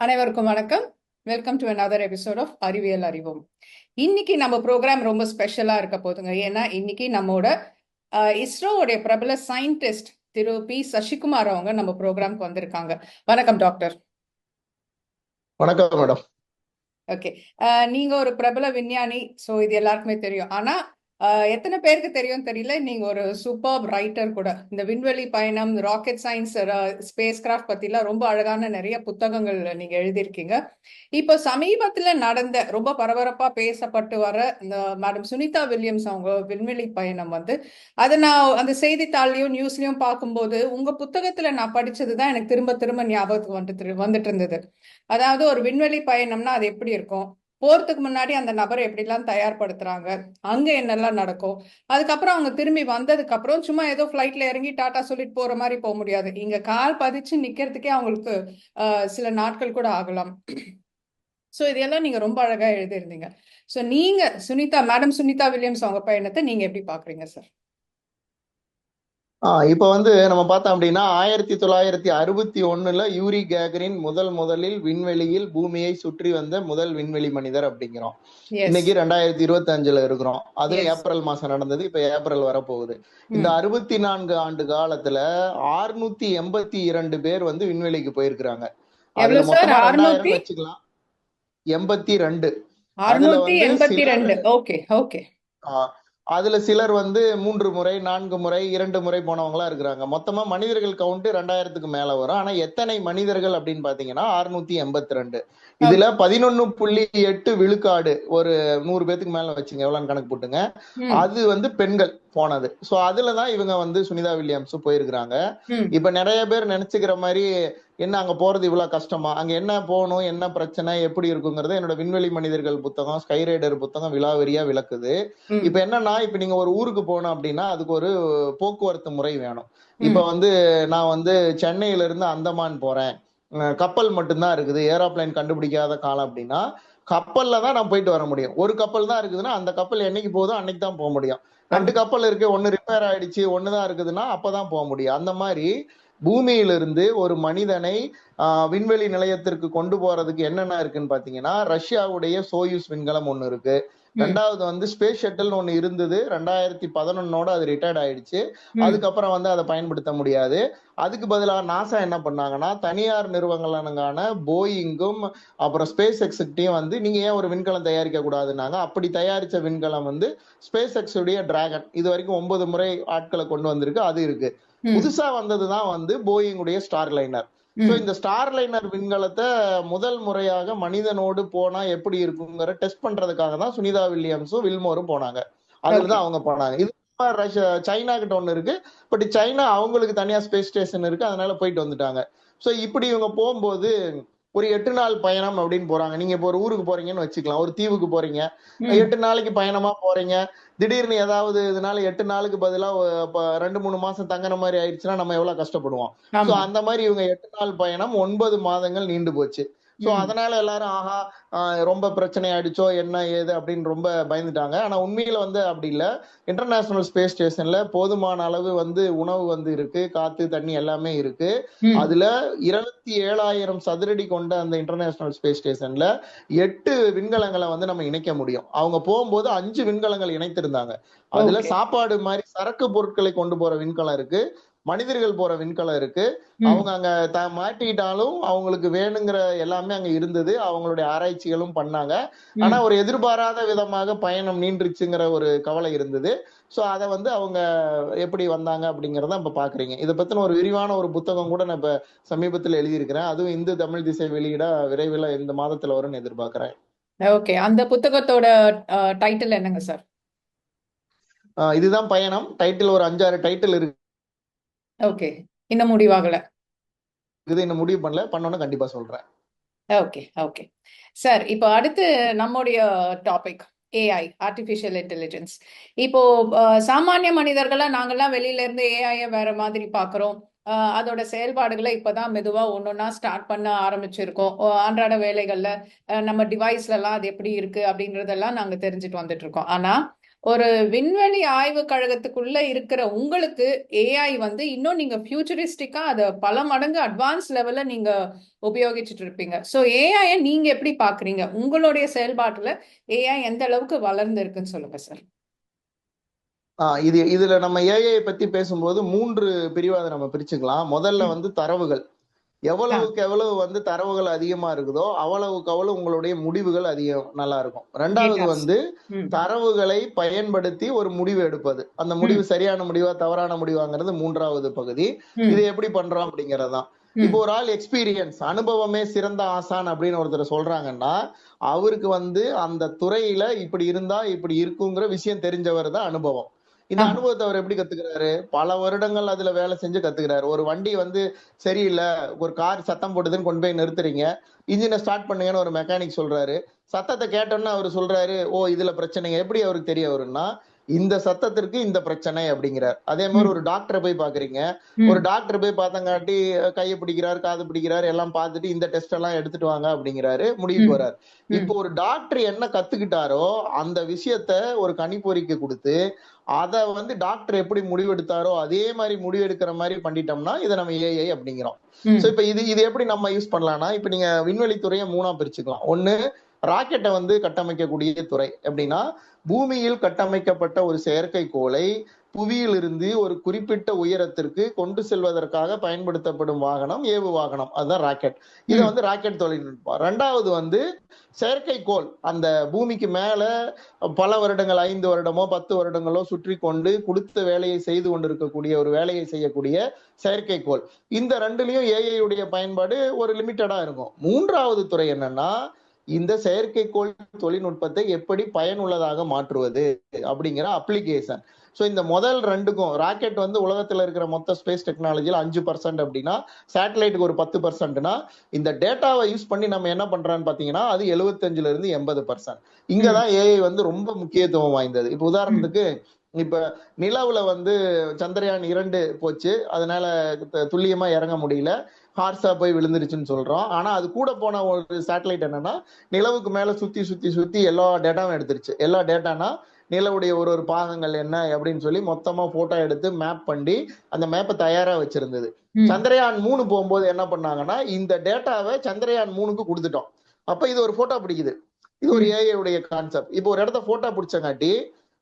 அனைவருக்கும் வணக்கம். Welcome to another episode of அறிவியல் அறிவோம். இன்னைக்கு நம்ம ப்ரோக்ராம் ரொம்ப ஸ்பெஷலா இருக்க போதுங்க ஏன்னா இன்னைக்கு நம்மோட இஸ்ரோவுடைய பிரபல சயின்டிஸ்ட் திரு பி. சசிகுமார் அவங்க நம்ம ப்ரோக்ராம்க்கு வந்திருக்காங்க. வணக்கம் டாக்டர் வணக்கம் மேடம் ஓகே நீங்க ஒரு பிரபல விஞ்ஞானி ஸோ இது எல்லாருக்குமே தெரியும். ஆனா எத்தனை பேருக்கு தெரியும் தெரியல. நீங்க ஒரு சூப்பர் ரைட்டர் கூட. இந்த விண்வெளி பயணம் ராக்கெட் சயின்ஸ் ஸ்பேஸ் கிராஃப்ட் பத்திலாம் ரொம்ப அழகான நிறைய புத்தகங்கள் நீங்க எழுதியிருக்கீங்க. இப்போ சமீபத்துல நடந்த ரொம்ப பரபரப்பா பேசப்பட்டு வர இந்த மேடம் சுனிதா வில்லியம்ஸ் அவங்க விண்வெளி பயணம் வந்து அதை நான் அந்த செய்தித்தாள்லயும் நியூஸ்லயும் பார்க்கும்போது உங்க புத்தகத்துல நான் படிச்சதுதான் எனக்கு திரும்ப திரும்ப ஞாபகத்துக்கு வந்துட்டு வந்துட்டு இருந்தது. அதாவது ஒரு விண்வெளி பயணம்னா அது எப்படி இருக்கும்? போறதுக்கு முன்னாடி அந்த நபரை எப்படிலாம் தயார்படுத்துறாங்க? அங்க என்னெல்லாம் நடக்கும்? அதுக்கப்புறம் அவங்க திரும்பி வந்ததுக்கு அப்புறம் சும்மா ஏதோ ஃபிளைட்ல இறங்கி டாடா சொல்லிட்டு போற மாதிரி போக முடியாது. இங்க கால் பதிச்சு நிக்கிறதுக்கே அவங்களுக்கு சில நாட்கள் கூட ஆகலாம். ஸோ இதெல்லாம் நீங்க ரொம்ப அழகா எழுதியிருந்தீங்க. ஸோ நீங்க சுனிதா மேடம் சுனிதா வில்லியம்ஸ் அவங்க பயணத்தை நீங்க எப்படி பாக்குறீங்க சார் இப்ப வந்து நம்ம பார்த்தோம் அப்படின்னா ஆயிரத்தி தொள்ளாயிரத்தி அறுபத்தி ஒண்ணுல யூரி கேகரின் முதல் முதலில் விண்வெளியில் பூமியை சுற்றி வந்த முதல் விண்வெளி மனிதர் அப்படிங்கிறோம். இன்னைக்கு ரெண்டாயிரத்தி இருபத்தி அஞ்சுல இருக்கிறோம். அது. ஏப்ரல் மாசம் நடந்தது இப்ப ஏப்ரல் வரப்போகுது. இந்த. அறுபத்தி நான்கு ஆண்டு காலத்துல ஆறுநூத்தி எண்பத்தி இரண்டு பேர் வந்து விண்வெளிக்கு போயிருக்கிறாங்க. ரெண்டாயிரம் வச்சுக்கலாம். எண்பத்தி ரெண்டு. அதுல சிலர் வந்து மூன்று முறை நான்கு முறை இரண்டு முறை போனவங்களா இருக்கிறாங்க. மொத்தமா மனிதர்கள் கவுண்ட் ரெண்டாயிரத்துக்கு மேல வரும். ஆனா எத்தனை மனிதர்கள் அப்படின்னு பாத்தீங்கன்னா அறுநூத்தி எண்பத்தி ரெண்டு. இதுல பதினொன்னு புள்ளி எட்டு விழுக்காடு ஒரு நூறு பேத்துக்கு மேல வச்சுங்க எவ்வளவுன்னு கணக்கு போட்டுங்க. அது வந்து பெண்கள். போனது. சோ அதுலதான் இவங்க வந்து சுனிதா வில்லியம்ஸ் போயிருக்கிறாங்க. இப்ப நிறைய பேர் நினைச்சுக்கிற மாதிரி என்ன அங்க போறது இவ்வளவு கஷ்டமா? அங்க என்ன போகணும்? என்ன பிரச்சனை? எப்படி இருக்குங்கிறத என்னோட விண்வெளி மனிதர்கள் புத்தகம் ஸ்கை ரைடர் புத்தகம் விலாவரியா விளக்குது. இப்ப என்னன்னா இப்ப நீங்க ஒரு ஊருக்கு போகணும் அப்படின்னா அதுக்கு ஒரு போக்குவரத்து முறை வேணும். இப்ப வந்து நான் வந்து சென்னையில இருந்து அந்தமான் போறேன். கப்பல் மட்டும்தான் இருக்குது. ஏரோப்ளைன் கண்டுபிடிக்காத காலம் அப்படின்னா கப்பல்ல தான் நான் போயிட்டு வர முடியும். ஒரு கப்பல் தான் இருக்குதுன்னா அந்த கப்பல் என்னைக்கு போகுதோ அன்னைக்கு தான் போக முடியும். ரெண்டு கப்பல் இருக்கு. ஒன்னு ரிப்பேர் ஆயிடுச்சு ஒண்ணுதான் இருக்குதுன்னா அப்பதான் போக முடியும். அந்த மாதிரி பூமியிலிருந்து ஒரு மனிதனை விண்வெளி நிலையத்திற்கு கொண்டு போறதுக்கு என்னென்ன இருக்குன்னு பாத்தீங்கன்னா ரஷ்யாவுடைய சோயூஸ் விண்கலம் ஒண்ணு இருக்கு. ரெண்டாவது வந்து ஸ்பேஸ் ஷட்டில்னு ஒண்ணு இருந்தது. ரெண்டாயிரத்தி பதினொன்னோட அது ரிட்டையர்ட் ஆயிடுச்சு. அதுக்கப்புறம் வந்து அதை பயன்படுத்த முடியாது. அதுக்கு பதிலாக நாசா என்ன பண்ணாங்கன்னா தனியார் நிறுவனங்களான போயிங்கும் அப்புறம் ஸ்பேஸ் எக்ஸ்கிட்டையும் வந்து நீங்க ஏன் ஒரு விண்கலம் தயாரிக்க கூடாதுன்னாங்க? அப்படி தயாரிச்ச விண்கலம் வந்து ஸ்பேஸ் எக்ஸ் உடைய டிராகன் இது வரைக்கும் ஒன்பது முறை ஆட்களை கொண்டு வந்திருக்கு. அது இருக்கு. புதுசா வந்ததுதான் வந்து போயிங் உடைய ஸ்டார் லைனர் சோ ம் இந்த ஸ்டார் லைனர் விண்கலத்தை முதல் முறையாக மனிதனோடு போனா எப்படி இருக்குங்கிற டெஸ்ட் பண்றதுக்காக தான் சுனிதா வில்லியம்ஸும் வில்மோரும் போனாங்க. அதுல ஓகே தான் அவங்க போனாங்க. இது ரஷ்யா சைனா கிட்ட ஒண்ணு இருக்கு. பட் சைனா அவங்களுக்கு தனியா ஸ்பேஸ் ஸ்டேஷன் இருக்கு. அதனால போயிட்டு வந்துட்டாங்க. சோ இப்படி இவங்க போகும்போது ஒரு எட்டு நாள் பயணம் அப்படின்னு போறாங்க. நீங்க இப்போ ஒரு ஊருக்கு போறீங்கன்னு வச்சுக்கலாம். ஒரு தீவுக்கு போறீங்க. எட்டு நாளைக்கு பயணமா போறீங்க. திடீர்னு ஏதாவது இதனால எட்டு நாளுக்கு பதிலா ரெண்டு மூணு மாசம் தங்குற மாதிரி ஆயிடுச்சுன்னா நம்ம எவ்வளவு கஷ்டப்படுவோம். அந்த மாதிரி இவங்க எட்டு நாள் பயணம் ஒன்பது மாதங்கள் நீண்டு போச்சு. சோ அதனால எல்லாரும் ஆஹா ரொம்ப பிரச்சனை ஆயிடுச்சோ என்ன ஏது? அப்படின்னு ரொம்ப பயந்துட்டாங்க. ஆனா உண்மையில வந்து அப்படி இல்ல. இன்டர்நேஷனல் ஸ்பேஸ் ஸ்டேஷன்ல போதுமான அளவு வந்து உணவு வந்து இருக்கு. காத்து தண்ணி எல்லாமே இருக்கு. அதுல இருபத்தி ஏழாயிரம் சதுரடி கொண்ட அந்த இன்டர்நேஷனல் ஸ்பேஸ் ஸ்டேஷன்ல எட்டு விண்கலங்களை வந்து நம்ம இணைக்க முடியும். அவங்க போகும்போது அஞ்சு விண்கலங்கள் இணைத்திருந்தாங்க. அதுல சாப்பாடு மாதிரி சரக்கு பொருட்களை கொண்டு போற விண்கலம் இருக்கு. மனிதர்கள் போற விண்கலம் இருக்கு. அவங்க அங்க த மாட்டிக்கிட்டாலும் அவங்களுக்கு வேணுங்கிற எல்லாமே அங்க இருந்தது. அவங்களுடைய ஆராய்ச்சிகளும் பண்ணாங்க. ஆனா ஒரு எதிர்பாராத விதமாக பயணம் நீண்டுருச்சுங்கிற ஒரு கவலை இருந்தது. சோ அதை வந்து அவங்க எப்படி வந்தாங்க அப்படிங்கறத இப்ப பாக்குறீங்க. இதை பத்தின ஒரு விரிவான ஒரு புத்தகம் கூட நான் இப்ப சமீபத்துல எழுதியிருக்கிறேன். அதுவும் இந்து தமிழ் திசை வெளியிட விரைவில் இந்த மாதத்துல வரும்னு எதிர்பார்க்கிறேன். ஓகே. அந்த புத்தகத்தோட டைட்டில் என்னங்க சார்? இதுதான் பயணம். டைட்டில் ஒரு அஞ்சாறு டைட்டில் ஓகே. இன்னும் முடிவாகல. இருக்குது இன்னும் முடிவு பண்ணல. பண்ணோன்னு கண்டிப்பா சொல்றேன். Okay okay. சார் இப்போ அடுத்து நம்முடைய டாபிக் ஏஐ ஆர்டிஃபிஷியல் இன்டெலிஜென்ஸ் இப்போ சாமானிய மனிதர்களா நாங்கெல்லாம் வெளியில இருந்து ஏஐயை வேற மாதிரி பார்க்குறோம் அதோட செயல்பாடுகளை இப்பதான் மெதுவா ஒன்னொன்னா ஸ்டார்ட் பண்ண ஆரம்பிச்சிருக்கோம். அன்றாட வேலைகள்ல நம்ம டிவைஸ்ல எல்லாம் அது எப்படி இருக்கு அப்படின்றதெல்லாம் நாங்க தெரிஞ்சுட்டு வந்துட்டு இருக்கோம். ஆனா ஒரு விண்வெளி ஆய்வு கழகத்துக்குள்ள இருக்கிற உங்களுக்கு ஏஐ வந்து இன்னும் நீங்க ஃபியூச்சரிஸ்டிக்கா அதை பல மடங்கு அட்வான்ஸ் லெவல்ல நீங்க உபயோகிச்சுட்டு இருப்பீங்க. ஸோ ஏஐ நீங்க எப்படி பாக்குறீங்க? உங்களுடைய செயல்பாட்டுல ஏஐ எந்த அளவுக்கு வளர்ந்து இருக்குன்னு சொல்லுங்க சார் இது இதுல நம்ம ஏஐ பத்தி பேசும்போது மூன்று பிரிவா அதை நம்ம பிரிச்சுக்கலாம். முதல்ல. வந்து தரவுகள். எவ்வளவுக்கு எவ்வளவு வந்து தரவுகள் அதிகமா இருக்குதோ அவ்வளவுக்கு அவ்வளவு உங்களுடைய முடிவுகள் அதிகம் நல்லா இருக்கும் ரெண்டாவது. வந்து. தரவுகளை பயன்படுத்தி ஒரு முடிவு எடுப்பது அந்த முடிவு சரியான முடிவா தவறான முடிவாங்கிறது மூன்றாவது பகுதி. இது எப்படி பண்றோம் அப்படிங்கறதுதான். இப்போ ஒரு ஆள் எக்ஸ்பீரியன்ஸ் அனுபவமே சிறந்த ஆசான் அப்படின்னு ஒருத்தர் சொல்றாங்கன்னா அவருக்கு வந்து அந்த துறையில இப்படி இருந்தா இப்படி இருக்குங்கிற விஷயம் தெரிஞ்சவர் தான் அனுபவம் இந்த. அனுபவத்தை அவர் எப்படி கத்துக்கிறாரு? பல வருடங்கள் அதுல வேலை செஞ்சு கத்துக்கிறாரு. ஒரு வண்டி வந்து சரியில்லை ஒரு கார் சத்தம் போடுதுன்னு கொண்டு போய் நிறுத்துறீங்க இன்ஜினை ஸ்டார்ட் பண்ணுங்கன்னு ஒரு மெக்கானிக் சொல்றாரு. சத்தத்தை கேட்டோன்னு அவர் சொல்றாரு ஓ இதுல பிரச்சனைங்க. எப்படி அவருக்கு தெரிய வரும்னா இந்த சத்தத்திற்கு இந்த பிரச்சனை அப்படிங்கிறார். அதே மாதிரி ஒரு டாக்டரை போய் பாக்குறீங்க. ஒரு டாக்டர் போய் பார்த்தங்காட்டி கையை பிடிக்கிறாரு காது பிடிக்கிறாரு எல்லாம் பார்த்துட்டு இந்த டெஸ்ட் எல்லாம் எடுத்துட்டு வாங்க அப்படிங்கிறாரு. முடிவுக்கு ம். இப்போ ஒரு டாக்டர் என்ன கத்துக்கிட்டாரோ அந்த விஷயத்த ஒரு கணிப்பொறிக்கு கொடுத்து அத வந்து டாக்டர் எப்படி முடிவெடுத்தாரோ அதே மாதிரி முடிவெடுக்கிற மாதிரி பண்ணிட்டோம்னா இதை நம்ம ஏஐ அப்படிங்கிறோம். சோ இப்ப இது இது எப்படி நம்ம யூஸ் பண்ணலாம்னா இப்ப நீங்க விண்வெளி துறையை மூணா பிரிச்சுக்கலாம். ஒண்ணு ராக்கெட்டை வந்து கட்டமைக்கக்கூடிய துறை. எப்படின்னா பூமியில் கட்டமைக்கப்பட்ட ஒரு செயற்கைக்கோளை புவியிலிருந்து ஒரு குறிப்பிட்ட உயரத்திற்கு கொண்டு செல்வதற்காக பயன்படுத்தப்படும் வாகனம் ஏவு வாகனம். அதுதான் ராக்கெட். இது. வந்து ராக்கெட் தொழில்நுட்பம். ரெண்டாவது வந்து செயற்கைக்கோள் அந்த பூமிக்கு மேல பல வருடங்கள் ஐந்து வருடமோ பத்து வருடங்களோ சுற்றி கொண்டு கொடுத்த வேலையை செய்து கொண்டிருக்கக்கூடிய ஒரு வேலையை செய்யக்கூடிய செயற்கைக்கோள் இந்த ரெண்டுலயும் ஏஐ உடைய பயன்பாடு ஒரு லிமிட்டடா இருக்கும். மூன்றாவது துறை என்னன்னா இந்த செயற்கைக்கோள் தொழில்நுட்பத்தை எப்படி பயனுள்ளதாக மாற்றுவது அப்படிங்கிற அப்ளிகேஷன் ஸோ இந்த முதல் ரெண்டுக்கும் ராக்கெட் வந்து உலகத்தில் இருக்கிற மொத்த ஸ்பேஸ் டெக்னாலஜியில் அஞ்சு பர்சன்ட் அப்படின்னா சேட்டலைட்டுக்கு ஒரு பத்து பர்சன்ட்னா இந்த டேட்டாவை யூஸ் பண்ணி நம்ம என்ன பண்றான்னு பார்த்தீங்கன்னா அது எழுபத்தஞ்சுல இருந்து எண்பது பர்சன்ட் இங்கே தான் ஏஐ வந்து ரொம்ப முக்கியத்துவம் வாய்ந்தது. இப்போ உதாரணத்துக்கு இப்ப நிலவுல வந்து சந்திரயான் இரண்டு போச்சு. அதனால த- துல்லியமா இறங்க முடியல. ஹார்ஸா போய் விழுந்துருச்சுன்னு சொல்றோம். ஆனா அது கூட போன ஒரு சேட்டலைட் என்னன்னா நிலவுக்கு மேல சுத்தி சுத்தி சுத்தி எல்லா டேட்டாவும் எடுத்துருச்சு. எல்லா டேட்டானா நிலவுடைய ஒரு ஒரு பாகங்கள் என்ன அப்படின்னு சொல்லி மொத்தமா போட்டோ எடுத்து மேப் பண்ணி அந்த மேப்பை தயாரா வச்சிருந்தது. சந்திரயான் மூணு போகும்போது என்ன பண்ணாங்கன்னா இந்த டேட்டாவை சந்திரயான் மூணுக்கு கொடுத்துட்டோம். அப்ப இது ஒரு போட்டோ பிடிக்குது. இது ஒரு ஏஐ உடைய கான்செப்ட் இப்போ ஒரு இடத்த போட்டோ பிடிச்சங்காட்டி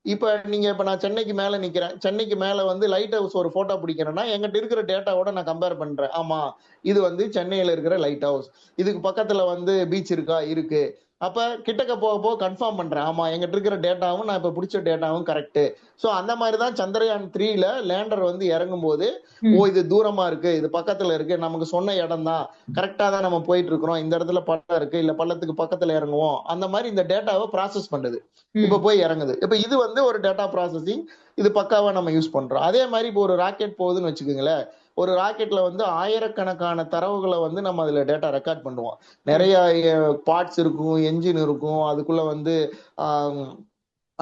இப்ப நீங்க இப்ப நான் சென்னைக்கு மேல நிக்கிறேன். சென்னைக்கு மேல வந்து லைட் ஹவுஸ் ஒரு போட்டோ பிடிக்கிறேன்னா எங்கிட்ட இருக்கிற டேட்டாவோட நான் கம்பேர் பண்றேன். ஆமா இது வந்து சென்னையில இருக்கிற லைட் ஹவுஸ் இதுக்கு பக்கத்துல வந்து பீச் இருக்கா? இருக்கு. அப்ப கிட்டக்க போக போக கன்ஃபார்ம் பண்றேன். ஆமா எங்கிட்ட இருக்கிற டேட்டாவும் நான் இப்ப பிடிச்ச டேட்டாவும் கரெக்ட் சோ அந்த மாதிரி தான் சந்திரயான் த்ரீல லேண்டர் வந்து இறங்கும் போது. ஓ இது தூரமா இருக்கு இது பக்கத்துல இருக்கு நமக்கு சொன்ன இடம் தான் கரெக்டா தான் நம்ம போயிட்டு இருக்கிறோம். இந்த இடத்துல பள்ளம் இருக்கு இல்ல பள்ளத்துக்கு பக்கத்துல இறங்குவோம். அந்த மாதிரி இந்த டேட்டாவை ப்ராசஸ் பண்ணுது. இப்ப போய் இறங்குது. இப்ப இது வந்து ஒரு டேட்டா ப்ராசஸிங் இது பக்காவா நம்ம யூஸ் பண்றோம். அதே மாதிரி இப்போ ஒரு ராக்கெட் போகுதுன்னு வச்சுக்கோங்களேன். ஒரு ராக்கெட்ல வந்து ஆயிரக்கணக்கான தரவுகளை வந்து நம்ம அதுல டேட்டா ரெக்கார்ட் பண்ணுவோம். நிறைய பார்ட்ஸ் இருக்கும் என்ஜின் இருக்கும் அதுக்குள்ள வந்து ஆஹ்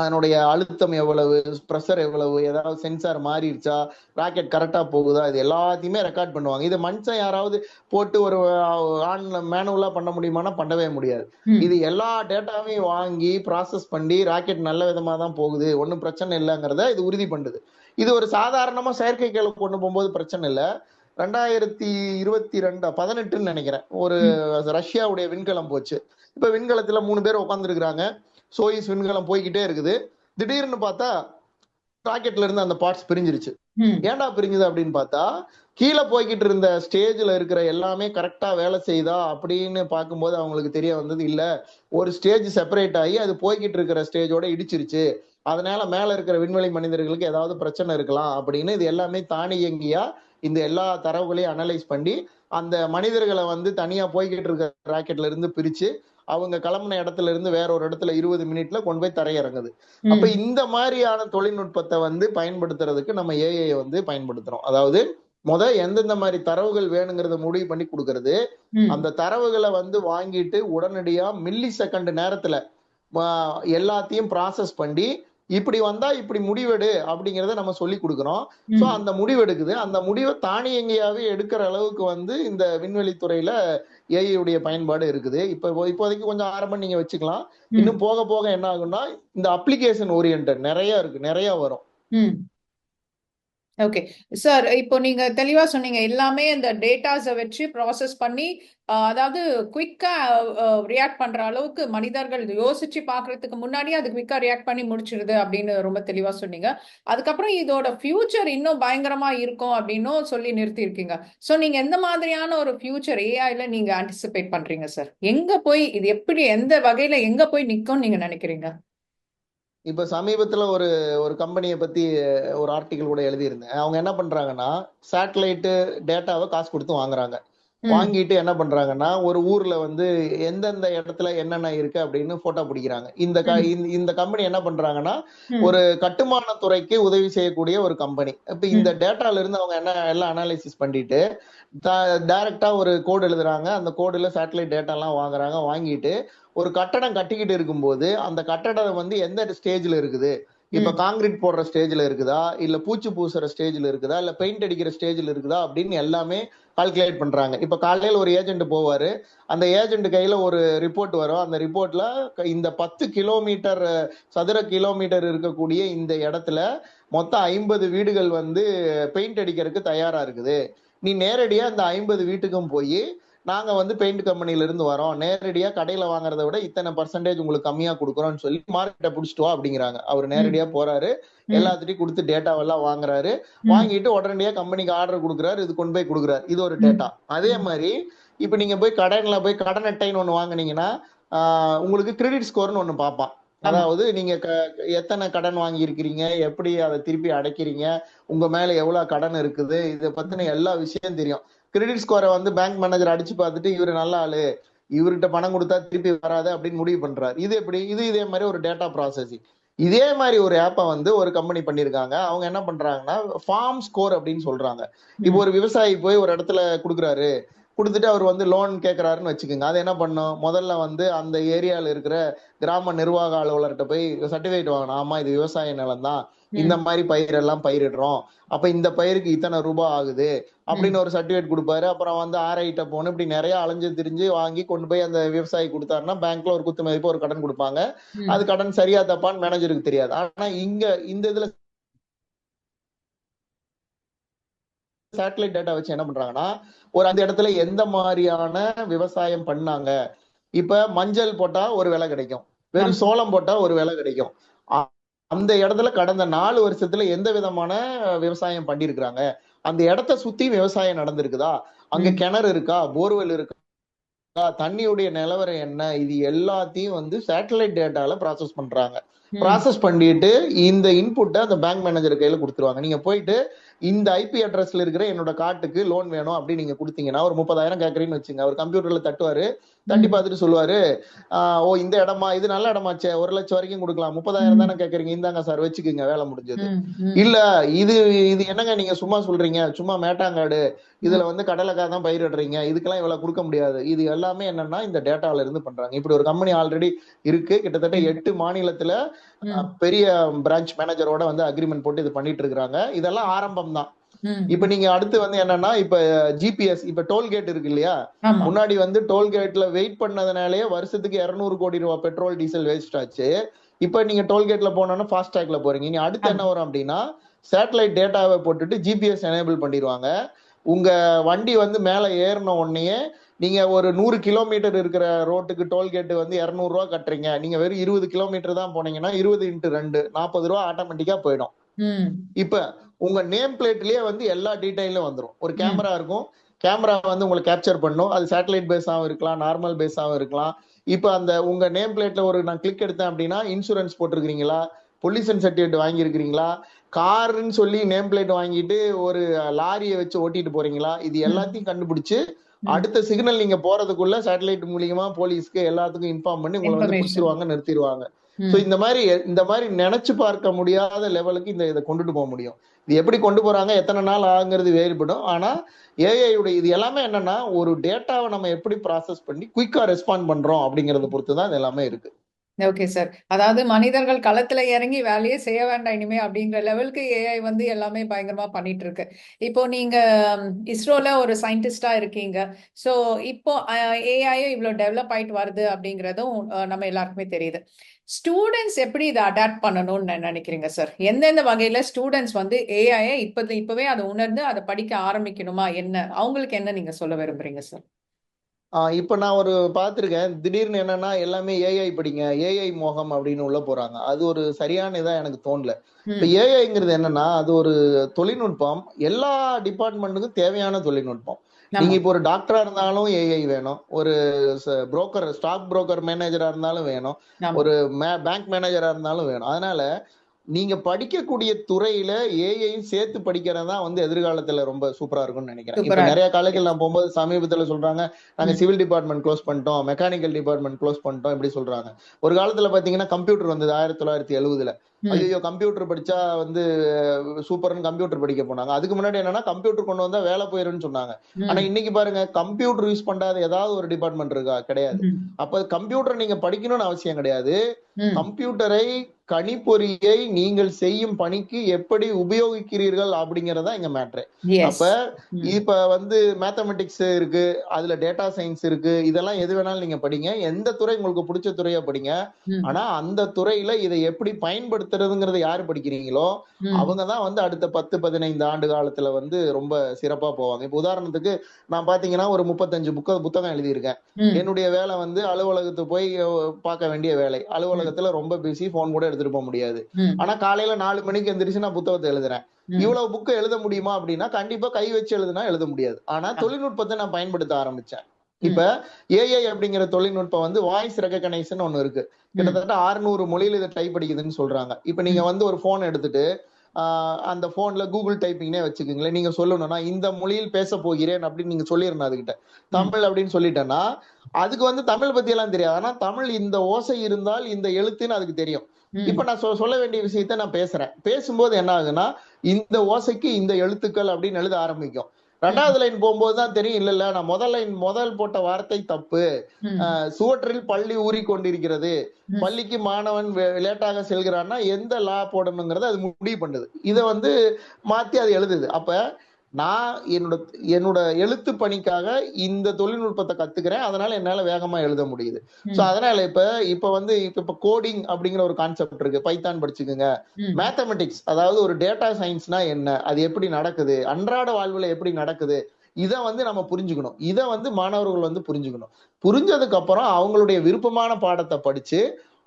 அதனுடைய அழுத்தம் எவ்வளவு ப்ரெஷர் எவ்வளவு ஏதாவது சென்சார் மாறிடுச்சா ராக்கெட் கரெக்டா போகுதா இது எல்லாத்தையுமே ரெக்கார்ட் பண்ணுவாங்க. இது மனுஷன் யாராவது போட்டு ஒரு ஆன் மேனுவலா பண்ண முடியுமானா பண்ணவே முடியாது. இது எல்லா டேட்டாவையும் வாங்கி ப்ராசஸ் பண்ணி ராக்கெட் நல்ல விதமா தான் போகுது ஒன்றும் பிரச்சனை இல்லைங்கிறத இது உறுதி பண்ணுது. இது ஒரு சாதாரணமா செயற்கைக்கோளை கொண்டு போகும்போது பிரச்சனை இல்லை. ரெண்டாயிரத்தி இருபத்தி ரெண்டு பதினெட்டுன்னு நினைக்கிறேன். ஒரு ரஷ்யாவுடைய விண்கலம் போச்சு. இப்ப விண்கலத்துல மூணு பேர் உட்காந்துருக்காங்க சோயிஸ் விண்கலம் போய்கிட்டே இருக்குது. திடீர்னு பார்த்தா ராக்கெட்ல இருந்து அந்த பார்ட்ஸ் பிரிஞ்சிருச்சு. ஏன்டா பிரிஞ்சுது அப்படின்னு பார்த்தா கீழே போய்கிட்டு இருந்த ஸ்டேஜ்ல இருக்கிற எல்லாமே கரெக்டா வேலை செய்தா அப்படின்னு பார்க்கும்போது அவங்களுக்கு தெரிய வந்தது இல்ல ஒரு ஸ்டேஜ் செப்பரேட் ஆகி அது போய்கிட்டு இருக்கிற ஸ்டேஜோட இடிச்சிருச்சு. அதனால மேல இருக்கிற விண்வெளி மனிதர்களுக்கு ஏதாவது பிரச்சனை இருக்கலாம் அப்படின்னு இது எல்லாமே தானியங்கியா இந்த எல்லா தரவுகளையும் அனலைஸ் பண்ணி அந்த மனிதர்களை வந்து தனியா போய்கிட்டு இருக்க ராக்கெட்ல இருந்து பிரிச்சு அவங்க கிளம்புன இடத்துல இருந்து வேற ஒரு இடத்துல இருபது மினிட்ல கொண்டு போய் தரையிறங்குது அப்ப. இந்த மாதிரியான தொழில்நுட்பத்தை வந்து பயன்படுத்துறதுக்கு நம்ம ஏஐ வந்து பயன்படுத்துறோம் அதாவது முத எந்தெந்த மாதிரி தரவுகள் வேணுங்கிறத முடிவு பண்ணி கொடுக்கறது. அந்த தரவுகளை வந்து வாங்கிட்டு உடனடியா மில்லி செகண்ட் நேரத்துல எல்லாத்தையும் ப்ராசஸ் பண்ணி இப்படி வந்தா இப்படி முடிவெடு அப்படிங்கறத நம்ம சொல்லி கொடுக்குறோம். சோ ம் அந்த முடிவெடுக்குது அந்த முடிவை தானியங்கியாவே எடுக்கிற அளவுக்கு வந்து இந்த விண்வெளி துறையில ஏஐ உடைய பயன்பாடு இருக்குது. இப்ப இப்போதைக்கு கொஞ்சம் ஆரம்பம் நீங்க வச்சுக்கலாம். இன்னும் போக போக என்ன ஆகும்னா இந்த அப்ளிகேஷன் ஓரியன்ட் நிறைய இருக்கு. நிறைய வரும். ஓகே சார் இப்போ நீங்க தெளிவா சொன்னீங்க. எல்லாமே இந்த டேட்டாஸை வச்சு ப்ராசஸ் பண்ணி அதாவது குயிக்கா ரியாக்ட் பண்ற அளவுக்கு மனிதர்கள் யோசிச்சு பார்க்கறதுக்கு முன்னாடியே அது குயிக்கா ரியாக்ட் பண்ணி முடிச்சிருது அப்படின்னு ரொம்ப தெளிவா சொன்னீங்க. அதுக்கப்புறம் இதோட ஃபியூச்சர் இன்னும் பயங்கரமா இருக்கும் அப்படின்னும் சொல்லி நிறுத்தியிருக்கீங்க. ஸோ நீங்க எந்த மாதிரியான ஒரு ஃபியூச்சர் ஏஐல நீங்க ஆன்டிசிபேட் பண்றீங்க சார் எங்க போய் இது எப்படி எந்த வகையில எங்க போய் நிக்கும்னு நீங்க நினைக்கிறீங்க? இப்ப சமீபத்துல ஒரு ஒரு கம்பெனியை பத்தி ஒரு ஆர்டிகல் கூட எழுதியிருந்தேன். அவங்க என்ன பண்றாங்கன்னா சேட்டலைட் டேட்டாவை காசு கொடுத்து வாங்குறாங்க. வாங்கிட்டு என்ன பண்றாங்கன்னா ஒரு ஊர்ல வந்து எந்தெந்த இடத்துல என்னென்ன இருக்கு அப்படின்னு போட்டோ பிடிக்கிறாங்க. இந்த க- இந்த- கம்பெனி என்ன பண்றாங்கன்னா ஒரு கட்டுமான துறைக்கு உதவி செய்யக்கூடிய ஒரு கம்பெனி இப்ப இந்த டேட்டால இருந்து அவங்க என்ன எல்லாம் அனாலிசிஸ் பண்ணிட்டு டைரக்டா ஒரு கோடு எழுதுறாங்க. அந்த கோடுல சேட்டலைட் டேட்டா எல்லாம் வாங்குறாங்க. வாங்கிட்டு ஒரு கட்டடம் கட்டிக்கிட்டு இருக்கும்போது அந்த கட்டடம் வந்து எந்த ஸ்டேஜ்ல இருக்குது? இப்ப காங்கிரீட் போடுற ஸ்டேஜ்ல இருக்குதா? இல்ல பூச்சி பூசுற ஸ்டேஜ்ல இருக்குதா? இல்ல பெயிண்ட் அடிக்கிற ஸ்டேஜ்ல இருக்குதா? அப்படின்னு எல்லாமே கால்குலேட் பண்றாங்க. இப்ப காலையில ஒரு ஏஜென்ட் போவாரு. அந்த ஏஜென்ட் கையில ஒரு ரிப்போர்ட் வரும். அந்த ரிப்போர்ட்ல இந்த பத்து கிலோமீட்டர் சதுர கிலோமீட்டர் இருக்கக்கூடிய இந்த இடத்துல மொத்தம் ஐம்பது வீடுகள் வந்து பெயிண்ட் அடிக்கிறதுக்கு தயாரா இருக்குது. நீ நேரடியா இந்த ஐம்பது வீட்டுக்கும் போய் நாங்க வந்து பெயிண்ட் கம்பெனில இருந்து வரோம். நேரடியா கடையில வாங்குறத விட இத்தனை பர்சன்டேஜ் உங்களுக்கு கம்மியா கொடுக்குறோம்னு சொல்லி மார்க்கெட்டை புடிச்சிட்டு வா அப்படிங்கிறாங்க. அவர் நேரடியா போறாரு. எல்லாத்துட்டையும் கொடுத்து டேட்டாவெல்லாம் வாங்குறாரு. வாங்கிட்டு உடனடியா கம்பெனிக்கு ஆர்டர் கொடுக்குறாரு. இது கொண்டு போய் கொடுக்குறாரு. இது ஒரு டேட்டா அதே மாதிரி இப்ப நீங்க போய் கடன்ல போய் கடன் அட்டைன்னு ஒண்ணு வாங்குனீங்கன்னா உங்களுக்கு கிரெடிட் ஸ்கோர்னு ஒண்ணு பார்ப்பான். அதாவது நீங்க எத்தனை கடன் வாங்கியிருக்கிறீங்க? எப்படி அதை திருப்பி அடைக்கிறீங்க? உங்க மேல எவ்வளவு கடன் இருக்குது? இதை பத்தின எல்லா விஷயம் தெரியும். கிரெடிட் ஸ்கோரை வந்து பேங்க் மேனேஜர் அடிச்சு பார்த்துட்டு இவர் நல்ல ஆளு இவர்கிட்ட பணம் கொடுத்தா திருப்பி வராது அப்படின்னு முடிவு பண்றாரு. இது எப்படி? இது இதே மாதிரி ஒரு டேட்டா ப்ராசஸிங் இதே மாதிரி ஒரு ஆப்பை வந்து ஒரு கம்பெனி பண்ணிருக்காங்க அவங்க என்ன பண்றாங்கன்னா ஃபார்ம் ஸ்கோர் அப்படின்னு சொல்றாங்க. இப்போ ஒரு விவசாயி போய் ஒரு இடத்துல கொடுக்குறாரு. கொடுத்துட்டு அவர் வந்து லோன் கேட்கறாருன்னு வச்சுக்கோங்க. அது என்ன பண்ணும்? முதல்ல வந்து அந்த ஏரியால இருக்கிற கிராம நிர்வாக அலுவலர்கிட்ட போய் சர்டிபிகேட் வாங்கணும். ஆமா இது விவசாய நிலம் தான் இந்த மாதிரி பயிரெல்லாம் பயிரிடுறோம். அப்ப இந்த பயிருக்கு இத்தனை ரூபாய் ஆகுது அப்படின்னு ஒரு சர்டிபிகேட் கொடுப்பாரு. அப்புறம் வந்து ஆர்ஐட்ட போகணும். இப்படி நிறைய அலைஞ்சு திரிஞ்சு வாங்கி கொண்டு போய் அந்த விவசாயி கொடுத்தாருன்னா பேங்க்ல ஒரு குத்து மதிப்பு ஒரு கடன் கொடுப்பாங்க. அது கடன் சரியா தப்பான்னு மேனேஜருக்கு தெரியாது. ஆனா இங்க இந்த இதுல சேட்டலைட் டேட்டா வச்சு என்ன பண்றாங்கன்னா ஒரு அந்த இடத்துல எந்த மாதிரியான விவசாயம் பண்ணாங்க? இப்ப மஞ்சள் போட்டா ஒரு விலை கிடைக்கும். வெறும் சோளம் போட்டா ஒரு விலை கிடைக்கும். அந்த இடத்துல கடந்த நாலு வருஷத்துல எந்த விதமான விவசாயம் பண்ணிருக்கிறாங்க? அந்த இடத்த சுத்தி விவசாயம் நடந்திருக்குதா? அங்க கிணறு இருக்கா? போர்வெல் இருக்கா? தண்ணியுடைய நிலவரம் என்ன? இது எல்லாத்தையும் வந்து சேட்டலைட் டேட்டால ப்ராசஸ் பண்றாங்க. ப்ராசஸ் பண்ணிட்டு இந்த இன்புட்டை அந்த பேங்க் மேனேஜர் கையில கொடுத்துருவாங்க. நீங்க போயிட்டு இந்த ஐபி அட்ரஸ்ல இருக்கிற என்னோட கார்டுக்கு லோன் வேணும் அப்படின்னு நீங்க கொடுத்தீங்கன்னா ஒரு முப்பதாயிரம் கேக்குறீங்கன்னு வச்சுங்க. அவர் கம்ப்யூட்டர்ல தட்டுவாரு. தட்டி பார்த்துட்டு சொல்லுவாரு ஓ இந்த இடமா? இது நல்ல இடமாச்சே ஒரு லட்சம் வரைக்கும் கொடுக்கலாம். முப்பதாயிரம் தானே கேக்குறீங்க? இந்தாங்க சார் வச்சுக்கோங்க வேலை முடிஞ்சது. இல்ல இது இது என்னங்க நீங்க சும்மா சொல்றீங்க? சும்மா மேட்டாங்காடு இதுல வந்து கடலைக்காய் தான் பயிரிடுறீங்க இதுக்கெல்லாம் இவ்வளவு கொடுக்க முடியாது. இது எல்லாமே என்னன்னா இந்த டேட்டால இருந்து பண்றாங்க. இப்படி ஒரு கம்பெனி ஆல்ரெடி இருக்கு. கிட்டத்தட்ட எட்டு மாநிலத்துல பெரிய பிரான்ச் மேனேஜரோட வந்து அக்ரிமெண்ட் போட்டு இது பண்ணிட்டு இருக்காங்க இதெல்லாம் ஆரம்பம் தான் இப்ப நீங்க அடுத்து வந்து என்னன்னா இப்ப ஜிபிஎஸ் இப்ப டோல்கேட் இருக்கு இல்லையா? முன்னாடி வந்து டோல்கேட்ல வெயிட் பண்ணதுனாலயே வருஷத்துக்கு 200 கோடி ரூபாய் பெட்ரோல் டீசல் வேஸ்ட் ஆச்சு. இப்ப நீங்க டோல்கேட்ல போனோம்னா ஃபாஸ்டாக்ல போறீங்க. இனி அடுத்து என்ன வரும் அப்படின்னா சேட்டலைட் டேட்டாவை போட்டுட்டு ஜிபிஎஸ் எனேபிள் பண்ணிடுவாங்க. உங்க வண்டி வந்து மேல ஏறின உடனேயே நீங்க ஒரு நூறு கிலோமீட்டர் இருக்கிற ரோட்டுக்கு டோல்கேட் வந்து 200 ரூபா கட்டுறீங்க. நீங்க வெறும் இருபது கிலோமீட்டர் தான் போனீங்கன்னா இருபது இன்ட்டு ரெண்டு நாற்பது ரூபா ஆட்டோமேட்டிக்கா போயிடும். இப்ப உங்க நேம் பிளேட்லயே வந்து எல்லா டீடைலும் வந்துரும். ஒரு கேமரா இருக்கும். கேமரா வந்து உங்களை கேப்சர் பண்ணும். அது சேட்டலைட் பேஸாவும் இருக்கலாம் நார்மல் பேஸாவும் இருக்கலாம். இப்ப அந்த உங்க நேம் பிளேட்ல ஒரு நான் கிளிக் எடுத்தேன் அப்படின்னா இன்சூரன்ஸ் போட்டிருக்கிறீங்களா? பொல்யூஷன் சர்டிஃபிகேட் வாங்கியிருக்கிறீங்களா? காருன்னு சொல்லி நேம் பிளேட் வாங்கிட்டு ஒரு லாரியை வச்சு ஓட்டிட்டு போறீங்களா? இது எல்லாத்தையும் கண்டுபிடிச்சு அடுத்த சிக்னல் நீங்க போறதுக்குள்ள சேட்டலைட் மூலியமா போலீஸ்க்கு எல்லாத்துக்கும் இன்ஃபார்ம் பண்ணி உங்களை வந்து பிடிச்சிருவாங்க நிறுத்திடுவாங்க சோ இந்த மாதிரி இந்த மாதிரி நினைச்சு பார்க்க முடியாத லெவலுக்கு இந்த இதை கொண்டுட்டு போக முடியும். இது எப்படி கொண்டு போறாங்க எத்தனை நாள் ஆகுங்கிறது வேறுபடும். ஆனா ஏஐ உடைய இது எல்லாமே என்னன்னா ஒரு டேட்டாவை நம்ம எப்படி ப்ராசஸ் பண்ணி குயிக்கா ரெஸ்பாண்ட் பண்றோம் அப்படிங்கறத பொறுத்து தான் இது எல்லாமே இருக்கு. ஓகே சார் அதாவது மனிதர்கள் களத்துல இறங்கி வேலையே செய்ய வேண்டாம் இனிமே அப்படிங்கிற லெவலுக்கு ஏஐ வந்து எல்லாமே பயங்கரமா பண்ணிட்டு இருக்கு இப்போ நீங்க இஸ்ரோல ஒரு சயின்டிஸ்டா இருக்கீங்க. ஸோ இப்போ ஏஐயும் இவ்வளோ டெவலப் ஆயிட்டு வருது அப்படிங்கிறதும் நம்ம எல்லாருக்குமே தெரியுது. ஸ்டூடெண்ட்ஸ் எப்படி இதை அடாப்ட் பண்ணணும்னு நினைக்கிறீங்க சார் எந்தெந்த வகையில ஸ்டூடெண்ட்ஸ் வந்து ஏஐயை இப்போ இப்பவே அதை உணர்ந்து அதை படிக்க ஆரம்பிக்கணுமா? என்ன? அவங்களுக்கு என்ன நீங்க சொல்ல விரும்புறீங்க சார் இப்ப நான் ஒரு பார்த்திருக்கேன் திடீர்னு என்னன்னா எல்லாமே ஏஐ படிங்க ஏஐ மோகம் அப்படின்னு உள்ள போறாங்க. அது ஒரு சரியான இதா எனக்கு தோணல. இப்ப ஏஐங்கிறது என்னன்னா அது ஒரு தொழில்நுட்பம். எல்லா டிபார்ட்மெண்ட்டுக்கும் தேவையான தொழில்நுட்பம். நீங்க இப்போ ஒரு டாக்டரா இருந்தாலும் ஏஐ வேணும். ஒரு புரோக்கர் ஸ்டாக் புரோக்கர் மேனேஜரா இருந்தாலும் வேணும். ஒரு பேங்க் மேனேஜரா இருந்தாலும் வேணும். அதனால நீங்க படிக்கக்கூடிய துறையில ஏஐயும் சேர்த்து படிக்கிறது தான் வந்து எதிர்காலத்துல ரொம்ப சூப்பரா இருக்கும்னு நினைக்கிறேன். இப்ப நிறைய காலேஜில் நான் போகும்போது சமீபத்துல சொல்றாங்க நாங்க சிவில் டிபார்ட்மெண்ட் க்ளோஸ் பண்ணிட்டோம் மெக்கானிக்கல் டிபார்ட்மெண்ட் க்ளோஸ் பண்ணிட்டோம் இப்படி சொல்றாங்க. ஒரு காலத்துல பாத்தீங்கன்னா கம்ப்யூட்டர் வந்தது ஆயிரத்தி தொள்ளாயிரத்தி எழுவதுல. ம் ஐயோ கம்ப்யூட்டர் படிச்சா வந்து சூப்பர்னு கம்ப்யூட்டர் படிக்க போனாங்க. அதுக்கு முன்னாடி என்னன்னா கம்ப்யூட்டர் கொண்டு வந்தா வேலை போயிருன்னு சொன்னாங்க. ஆனா இன்னைக்கு பாருங்க கம்ப்யூட்டர் யூஸ் பண்ணாத ஏதாவது ஒரு டிபார்ட்மெண்ட் இருக்கா? கிடையாது. அப்ப கம்ப்யூட்டர் நீங்க படிக்கணும்னு அவசியம் கிடையாது. கம்ப்யூட்டரை கணிப்பொறியை நீங்கள் செய்யும் பணிக்கு எப்படி உபயோகிக்கிறீர்கள் அப்படிங்கறதா இங்க மேட்ரு அப்ப இப்ப வந்து மேத்தமெட்டிக்ஸ் இருக்கு அதுல டேட்டா சயின்ஸ் இருக்கு இதெல்லாம் எது வேணாலும் நீங்க படிங்க. எந்த துறை உங்களுக்கு பிடிச்ச துறையா படிங்க. ஆனா அந்த துறையில இதை எப்படி பயன்படுத்துறதுங்கிறத யாரு படிக்கிறீங்களோ அவங்கதான் வந்து அடுத்த பத்து பதினைந்து ஆண்டு காலத்துல வந்து ரொம்ப சிறப்பா போவாங்க. இப்ப உதாரணத்துக்கு நான் பாத்தீங்கன்னா ஒரு முப்பத்தஞ்சு புக்க புத்தகம் எழுதியிருக்கேன். என்னுடைய வேலை வந்து அலுவலகத்துக்கு போய் பார்க்க வேண்டிய வேலை. அலுவலகத்துல ரொம்ப பிஸி போன் கூட எடுத்துட்டு போக முடியாது. ஆனா காலையில நாலு மணிக்கு எந்திரிச்சு நான் புத்தகத்தை எழுதுறேன். இவ்வளவு புக்கு எழுத முடியுமா அப்படின்னா கண்டிப்பா கை வச்சு எழுதுனா எழுத முடியாது. ஆனா தொழில்நுட்பத்தை நான் பயன்படுத்த ஆரம்பிச்சேன். இப்ப ஏஐ அப்படிங்கிற தொழில்நுட்பம் வந்து வாய்ஸ் ரெகக்னைசன் ஒண்ணு இருக்கு. கிட்டத்தட்ட 600 மொழியில இதை டைப் அடிக்குதுன்னு சொல்றாங்க. இப்ப நீங்க வந்து ஒரு போன் எடுத்துட்டு அந்த போன்ல கூகுள் டைப்பிங்னே வச்சுக்கோங்களேன். நீங்க சொல்லணும்னா இந்த மொழியில் பேச போகிறேன் அப்படின்னு நீங்க சொல்லிடணும் அதுகிட்ட. தமிழ் அப்படின்னு சொல்லிட்டேன்னா அதுக்கு வந்து தமிழ் பத்தி எல்லாம் தெரியாது. ஆனா தமிழ் இந்த ஓசை இருந்தால் இந்த எழுத்துன்னு அதுக்கு தெரியும். இப்ப நான் சொல்ல வேண்டிய விஷயத்த நான் பேசுறேன். பேசும்போது என்ன ஆகுதுன்னா இந்த ஓசைக்கு இந்த எழுத்துக்கள் அப்படின்னு எழுத ஆரம்பிக்கும். ரெண்டாவது லைன் போகும்போது தான் தெரியும். இல்ல இல்ல நான் முதல் லைன் முதல் போட்ட வார்த்தை தப்பு. சுவற்றில் பள்ளி ஊறி கொண்டிருக்கிறது பள்ளிக்கு மாணவன் லேட்டாக செல்கிறான்னா எந்த லா போடணுங்கிறத அது முடிவு பண்ணுது. இதை வந்து மாத்தி அது எழுதுது. அப்ப நான் என்னோட என்னோட எழுத்து பணிக்காக இந்த தொழில்நுட்பத்தை கத்துக்கிறேன். அதனால என்னால வேகமா எழுத முடியுது. சோ அதனால இப்ப இப்ப வந்து இப்ப இப்ப கோடிங் அப்படிங்கிற ஒரு கான்செப்ட் இருக்கு. பைத்தான் படிச்சுக்குங்க. மேத்தமெட்டிக்ஸ் அதாவது ஒரு டேட்டா சயின்ஸ்னா என்ன? அது எப்படி நடக்குது? அன்றாட வாழ்வுல எப்படி நடக்குது? இதை வந்து நம்ம புரிஞ்சுக்கணும். இதை வந்து மாணவர்கள் வந்து புரிஞ்சுக்கணும். புரிஞ்சதுக்கு அப்புறம் அவங்களுடைய விருப்பமான பாடத்தை படிச்சு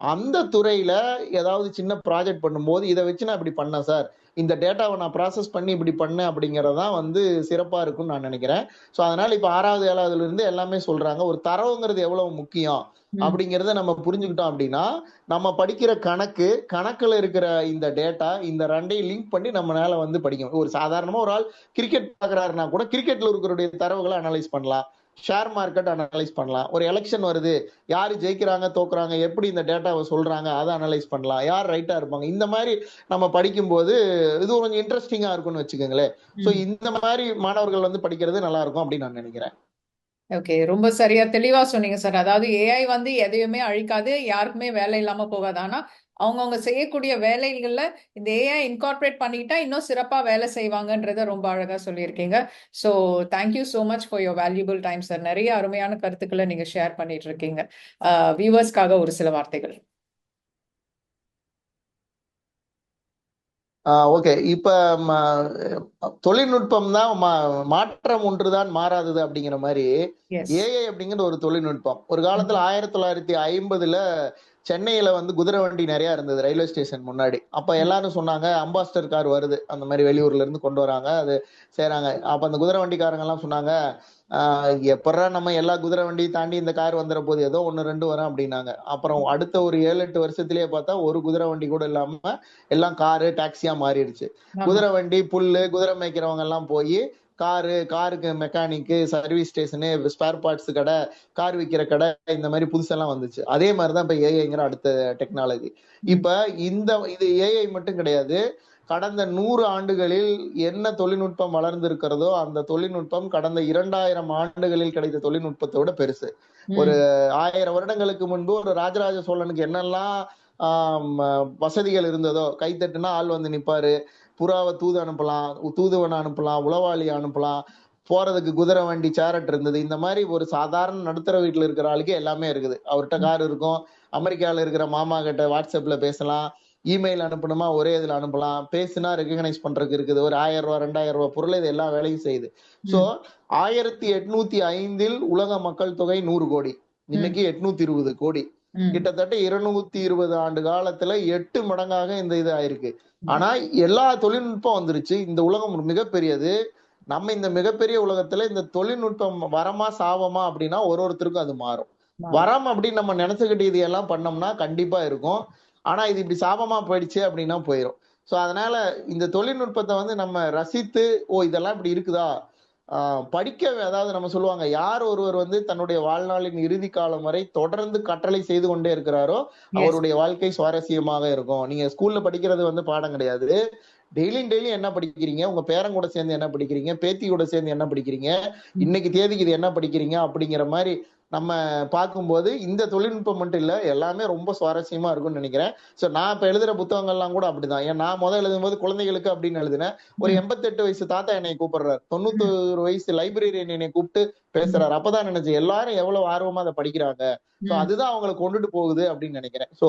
அந்த துறையில ஏதாவது சின்ன ப்ராஜெக்ட் பண்ணும்போது இதை வச்சு நான் இப்படி பண்ணேன் சார். இந்த டேட்டாவை நான் ப்ராசஸ் பண்ணி இப்படி பண்ணேன் அப்படிங்கறதான் வந்து சிறப்பா இருக்கும்னு நான் நினைக்கிறேன். ஸோ அதனால இப்ப ஆறாவது ஏழாவதுல இருந்து எல்லாமே சொல்றாங்க. ஒரு தரவுங்கிறது எவ்வளவு முக்கியம் அப்படிங்கிறத நம்ம புரிஞ்சுக்கிட்டோம் அப்படின்னா நம்ம படிக்கிற கணக்கு கணக்குல இருக்கிற இந்த டேட்டா இந்த ரெண்டையும் லிங்க் பண்ணி நம்மளால வந்து படிக்கும் ஒரு சாதாரணமா ஒரு ஆள் கிரிக்கெட் பாக்குறாருன்னா கூட கிரிக்கெட்ல இருக்கிற தரவுகளை அனலைஸ் பண்ணலாம். ஷேர் மார்க்கெட் அனலைஸ் பண்ணலாம். ஒரு எலெக்ஷன் வருது யாரு ஜெயிக்கிறாங்க தோக்குறாங்க எப்படி இந்த டேட்டாவை சொல்றாங்க அதை அனலைஸ் பண்ணலாம். யார் ரைட்டா இருப்பாங்க? இந்த மாதிரி நம்ம படிக்கும்போது இது கொஞ்சம் இன்ட்ரெஸ்டிங்கா இருக்கும்னு வச்சுக்கோங்களேன். ஸோ இந்த மாதிரி மாணவர்கள் வந்து படிக்கிறது நல்லா இருக்கும் அப்படின்னு நான் நினைக்கிறேன். ஓகே ரொம்ப சரியா தெளிவா சொன்னீங்க சார். அதாவது ஏஐ வந்து எதையுமே அழிக்காது யாருக்குமே வேலை இல்லாம போகாது. ஆனா அவங்கவுங்க செய்யக்கூடிய வேலைகள்ல இந்த ஏஐ இன்கார்பரேட் பண்ணிக்கிட்டா இன்னும் சிறப்பா வேலை செய்வாங்கன்றத ரொம்ப அழகா சொல்லியிருக்கீங்க. So thank you so much for your valuable time sir நிறைய அருமையான கருத்துக்களை நீங்க ஷேர் பண்ணிட்டு இருக்கீங்க. வியூவர்ஸ்க்காக ஒரு சில வார்த்தைகள். ஓகே. இப்ப தொழில்நுட்பம் தான் மாற்றம் ஒன்றுதான் மாறாதது அப்படிங்கிற மாதிரி ஏஐ அப்படிங்கிற ஒரு தொழில்நுட்பம். ஒரு காலத்துல ஆயிரத்தி தொள்ளாயிரத்தி ஐம்பதுல சென்னையில வந்து குதிரை வண்டி நிறைய இருந்தது ரயில்வே ஸ்டேஷன் முன்னாடி. அப்ப எல்லாரும் சொன்னாங்க அம்பாஸ்டர் கார் வருது. அந்த மாதிரி வெளியூர்ல இருந்து கொண்டு வராங்க அது செய்றாங்க அப்ப அந்த குதிரை வண்டிக்காரங்க எல்லாம் சொன்னாங்க எப்படா நம்ம எல்லா குதிரை வண்டியும் தாண்டி இந்த கார் வந்துற போது ஏதோ ஒன்னு ரெண்டு வரும் அப்படின்னாங்க. அப்புறம் அடுத்த ஒரு ஏழு எட்டு வருஷத்திலேயே பார்த்தா ஒரு குதிரை வண்டி கூட இல்லாம எல்லாம் காரு டாக்ஸியா மாறிடுச்சு. குதிரை வண்டி புல்லு குதிரை மேய்க்கிறவங்க எல்லாம் போய் காரு காருக்கு mechanic service station spare parts கடை கார் விற்கிற கடை இந்த மாதிரி புதுசெல்லாம் வந்துச்சு. அதே மாதிரிதான் இப்ப ஏஐங்கிற அடுத்த டெக்னாலஜி இப்ப இந்த இது ஏஐ மட்டும் கிடையாது. கடந்த நூறு ஆண்டுகளில் என்ன தொழில்நுட்பம் வளர்ந்து இருக்கிறதோ அந்த தொழில்நுட்பம் கடந்த இரண்டாயிரம் ஆண்டுகளில் கிடைத்த தொழில்நுட்பத்தை விட பெருசு. ஒரு ஆயிரம் வருடங்களுக்கு முன்பு ஒரு ராஜராஜ சோழனுக்கு என்னெல்லாம் வசதிகள் இருந்ததோ கை தட்டுனா ஆள் வந்து நிப்பாரு புறாவை தூது அனுப்பலாம் தூதுவனை அனுப்பலாம் உளவாளி அனுப்பலாம் போறதுக்கு குதிரை வண்டி சேரட் இருந்தது. இந்த மாதிரி ஒரு சாதாரண நடுத்தர வீட்டுல இருக்கிற ஆளுக்கு எல்லாமே இருக்குது. அவர்கிட்ட கார் இருக்கும். அமெரிக்கால இருக்கிற மாமா கிட்ட வாட்ஸ்அப்ல பேசலாம். இமெயில் அனுப்பணுமா? ஒரே இதுல அனுப்பலாம். பேசினா ரெகனைஸ் பண்றதுக்கு இருக்குது. ஒரு ஆயிரம் ரூபாய் ரெண்டாயிரம் ரூபாய் பொருள் இது எல்லா வேலையும் செய்யுது. சோ ஆயிரத்தி எட்நூத்தி ஐந்தில் உலக மக்கள் தொகை நூறு கோடி. இன்னைக்கு எட்நூத்தி இருபது கோடி. கிட்டத்தட்ட இருநூத்தி இருபது ஆண்டு காலத்துல எட்டு மடங்காக இந்த இது ஆயிருக்கு. ஆனா எல்லா தொழில்நுட்பம் வந்துருச்சு. இந்த உலகம் மிகப்பெரியது. நம்ம இந்த மிகப்பெரிய உலகத்துல இந்த தொழில்நுட்பம் வரமா சாவமா அப்படின்னா ஒரு ஒருத்தருக்கும் அது மாறும். வரம் அப்படின்னு நம்ம நினைச்சுக்கிட்டு இது எல்லாம் பண்ணோம்னா கண்டிப்பா இருக்கும். ஆனா இது இப்படி சாபமா போயிடுச்சு அப்படின்னா போயிடும் சோ அதனால இந்த தொழில்நுட்பத்தை வந்து நம்ம ரசித்து ஓ இதெல்லாம் இப்படி இருக்குதா? ஆஹ் படிக்க அதாவது நம்ம சொல்லுவாங்க யார் ஒருவர் வந்து தன்னுடைய வாழ்நாளின் இறுதி காலம் வரை தொடர்ந்து கற்றலை செய்து கொண்டே இருக்கிறாரோ அவருடைய வாழ்க்கை சுவாரஸ்யமாக இருக்கும். நீங்க ஸ்கூல்ல படிக்கிறது வந்து பாடம் கிடையாது. டெய்லியும் டெய்லியும் என்ன படிக்கிறீங்க? உங்க பேரன் கூட சேர்ந்து என்ன படிக்கிறீங்க? பேத்தி கூட சேர்ந்து என்ன படிக்கிறீங்க? இன்னைக்கு தேதிக்கு இது என்ன படிக்கிறீங்க? அப்படிங்கிற மாதிரி நம்ம பார்க்கும்போது இந்த தொழில்நுட்பம் மட்டும் இல்ல எல்லாமே ரொம்ப சுவாரஸ்யமா இருக்கும்னு நினைக்கிறேன். சோ நான் இப்ப எழுதுற புத்தகங்கள்லாம் கூட அப்படிதான். ஏன் நான் முதல் எழுதும்போது குழந்தைகளுக்கு அப்படின்னு எழுதினேன். ஒரு. எண்பத்தெட்டு வயசு தாத்தா என்னை கூப்பிடுறாரு. தொண்ணூத்தொரு வயசு லைப்ரரியன் என்னை கூப்பிட்டு பேசுறாரு. அப்பதான் நினைச்சேன் எல்லாரும் எவ்வளவு ஆர்வமா அதை படிக்கிறாங்க. சோ ம். அதுதான் அவங்களை கொண்டுட்டு போகுது அப்படின்னு நினைக்கிறேன். சோ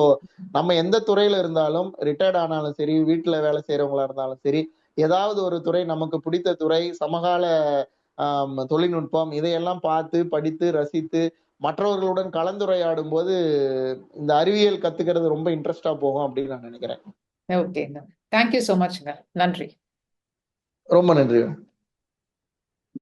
நம்ம எந்த துறையில இருந்தாலும் ரிட்டையர்ட் ஆனாலும் சரி வீட்டுல வேலை செய்யறவங்களா இருந்தாலும் சரி ஏதாவது ஒரு துறை நமக்கு பிடித்த துறை சமகால தொழில்நுட்பம் இதையெல்லாம் பார்த்து படித்து ரசித்து மற்றவர்களுடன் கலந்துரையாடும் போது இந்த அறிவியல் கத்துக்கிறது ரொம்ப இன்ட்ரெஸ்டா போகும் அப்படின்னு நான் நினைக்கிறேன். ஓகேங்க தேங்க்யூ ஸோ மச்ங்க நன்றி. ரொம்ப நன்றி